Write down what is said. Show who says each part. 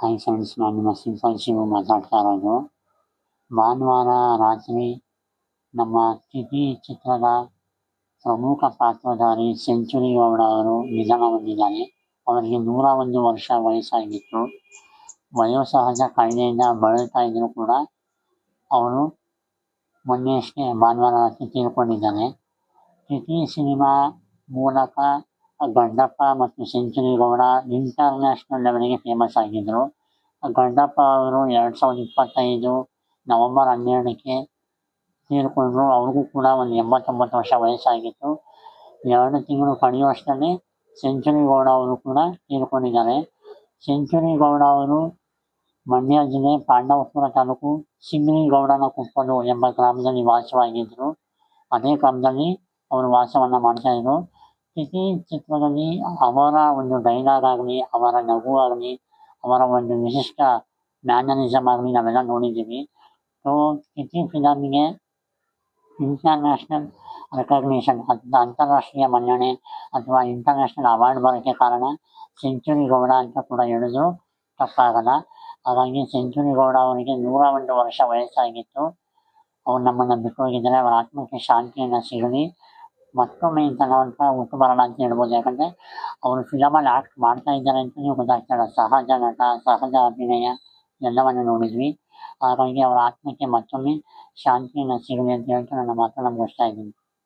Speaker 1: Hi friends ನಾನು ನಿಮ್ಮ simple ಮಾತಾಡ್ತಾ ಇರೋದು ಭಾನುವಾರ ರಾತ್ರಿ ನಮ್ಮ ಕಿಟಿ ಚಿತ್ರದ ಪ್ರಮುಖ ಪಾತ್ರಧಾರಿ ಸೆಂಚುರಿ ಗೌಡ ಅವರು ನಿಧನ ಹೊಂದಿದ್ದಾರೆ. ಅವರಿಗೆ ನೂರ ಒಂದು ವರ್ಷ ವಯಸ್ಸಾಗಿತ್ತು. ವಯೋಸಹಜ ಕಾಯಿಲೆಯಿಂದ ಬಳಲ್ತಾ ಇದ್ದರೂ ಕೂಡ ಅವರು ಮೊನ್ನೆಯಷ್ಟೇ ಭಾನುವಾರ ರಾತ್ರಿ ತೀರ್ಕೊಂಡಿದ್ದಾರೆ. ತಿಥಿ ಸಿನಿಮಾ ಮೂಲಕ ಗಡ್ಡಪ್ಪ ಮತ್ತು ಸೆಂಚುರಿ ಗೌಡ ಇಂಟರ್ನ್ಯಾಷನಲ್ ಲೆವೆಲ್ಗೆ ಫೇಮಸ್ ಆಗಿದ್ದರು ಗಂಡಪ್ಪ ಅವರು ಎರಡು ಸಾವಿರದ ಇಪ್ಪತ್ತೈದು ನವಂಬರ್ ಹನ್ನೆರಡಕ್ಕೆ ತೀರ್ಕೊಂಡ್ರು. ಅವ್ರಿಗೂ ಕೂಡ ಒಂದು ಎಂಬತ್ತೊಂಬತ್ತು ವರ್ಷ ವಯಸ್ಸಾಗಿತ್ತು. ಎರಡು ತಿಂಗಳು ಕಳೆಯುವಷ್ಟರಲ್ಲಿ ಸೆಂಚುರಿ ಗೌಡ ಅವರು ಕೂಡ ತೀರ್ಕೊಂಡಿದ್ದಾರೆ. ಸೆಂಚುರಿ ಗೌಡ ಅವರು ಮಂಡ್ಯ ಜಿಲ್ಲೆ ಪಾಂಡವಪುರ ತಾಲೂಕು ಸಿಂಗನಗೌಡನ ಕುಪ್ಪಲು ಎಂಬ ಗ್ರಾಮದಲ್ಲಿ ವಾಸವಾಗಿದ್ದರು. ಅದೇ ಗ್ರಾಮದಲ್ಲಿ ಅವರು ವಾಸವನ್ನು ಮಾಡ್ತಾಯಿದ್ರು ತಿಥಿ ಚಿತ್ರದಲ್ಲಿ ಅವರ ಒಂದು ಡೈಲಾಗ್ ಆಗಲಿ, ಅವರ ನಗು ಆಗಲಿ, ಅವರ ಒಂದು ವಿಶಿಷ್ಟ ಮ್ಯಾನರಿಸಮ್ ಆಗಲಿ ನಾವೆಲ್ಲ ನೋಡಿದ್ದೀವಿ. ಸೊ ತಿಥಿ ಫಿಲಮ್ಗೆ ಇಂಟರ್ನ್ಯಾಷನಲ್ ರೆಕಗ್ನಿಷನ್ ಅಂತ ಅಂತಾರಾಷ್ಟ್ರೀಯ ಮನ್ನಣೆ ಅಥವಾ ಇಂಟರ್ನ್ಯಾಷನಲ್ ಅವಾರ್ಡ್ ಬರೋಕ್ಕೆ ಕಾರಣ ಸೆಂಚುರಿ ಗೌಡ ಅಂತ ಕೂಡ ಹೇಳಿದ್ರು. ತಪ್ಪಾಗಲ್ಲ. ಹಾಗಾಗಿ ಸೆಂಚುರಿ ಗೌಡ ಅವರಿಗೆ ನೂರ ಒಂದು ವರ್ಷ ವಯಸ್ಸಾಗಿತ್ತು. ಅವ್ರು ನಮ್ಮನ್ನು ಬಿಟ್ಟು ಹೋಗಿದ್ದಾರೆ. ಅವರ ಆತ್ಮಕ್ಕೆ ಶಾಂತಿಯನ್ನು ಸಿಗಲಿ. ಮತ್ತೊಮ್ಮೆ ಇಂತಹ ಅಂತ ಹುಟ್ಟು ಬರೋಣ ಅಂತ ಹೇಳ್ಬೋದು. ಯಾಕಂದರೆ ಅವರು ಫಿಲಮಲ್ಲಿ ಆಕ್ಟ್ ಮಾಡ್ತಾ ಇದ್ದಾರೆ ಅಂತಲೇ ಗೊತ್ತಾಗ್ತಾಯಿಲ್ಲ ಸಹಜ ನಟ, ಸಹಜ ಅಭಿನಯ ಎಲ್ಲವನ್ನು ನೋಡಿದ್ವಿ. ಹಾಗಾಗಿ ಅವರ ಆತ್ಮಕ್ಕೆ ಮತ್ತೊಮ್ಮೆ ಶಾಂತಿಯನ್ನು ಸಿಗಲಿ ಅಂತ ಹೇಳ್ತಾ ನನ್ನ ಮಾತನ್ನು ಮುಗಿಸ್ತಾ ಇದ್ದೀನಿ.